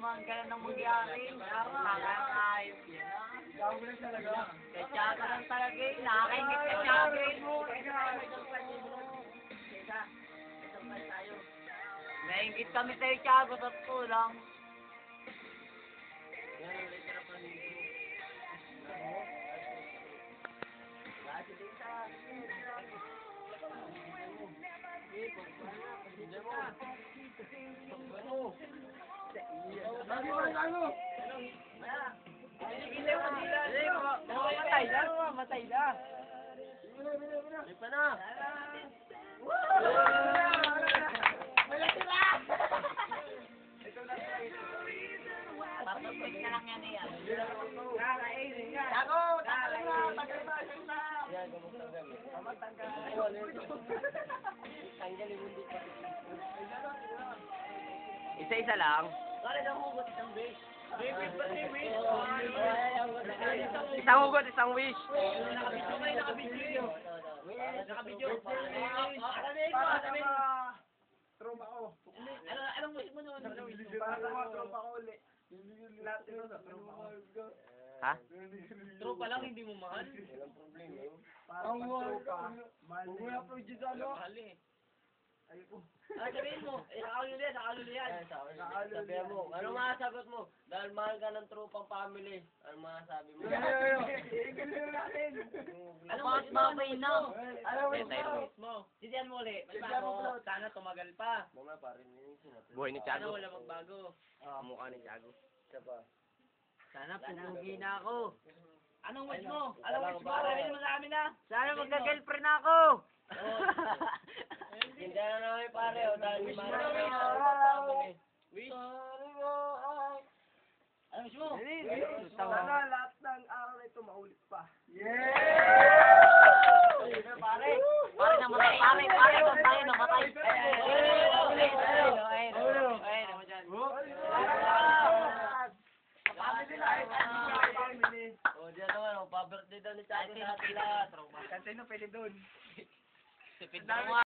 naman ka na mangyari. Nakakayos yan. Gago lang talaga. Kaya tsaka lang talaga eh. Nakakaingit ka tsaka mo. Naingit kami sa'yo, Tiago, sa pulang. Gago, gago. Mamatay na, mamatay na. Lipa na. Papapit na lang yan ano. Gago, tagal na, tagal na, tagal na. Tama, tanggal. Tanggalin mo dito. Isa-isa lang. Isang hugot, isang wish. Para sa mga tropa ko. Para sa mga tropa ko uli. Lahat sila sa tropa ko. Ha? Tropa lang, hindi mo mahal. Para sa tropa. Mahal na yun. Ayoko. Ah, sabihin mo, nakaluli yan, nakaluli yan. Sabihan mo, Ano masasagot mo? Dahil mahal ka ng tropang family. Ano masasabi mo? Igalin natin. Ano mas mamay na? Alam mo Tayo ito. mo. Sisiyan mo ulit. Sisiyan mo, bro. Sana tumagal pa. Mamaya pa rin yun. Buhay ni Sana Tiago. wala magbago. Mukha ni Tiago. Sana pumugi na ako. Anong wish mo? Anong wish mo? ba? Sabihin mo sa amin na. Sana magka-girlfriend na ako. Hindi na namin pare. O dahil Wish mahal mo ka na, ng wish tropang mo. family. Wish. Anong wish mo? Sana lahat ng araw na ito maulit pa. Pare, pare namatay, pare, pare, kung tayo naman. O pa-birthday daw ni Tiago sa atin lahat. Kantay na pwede doon. Tipid na.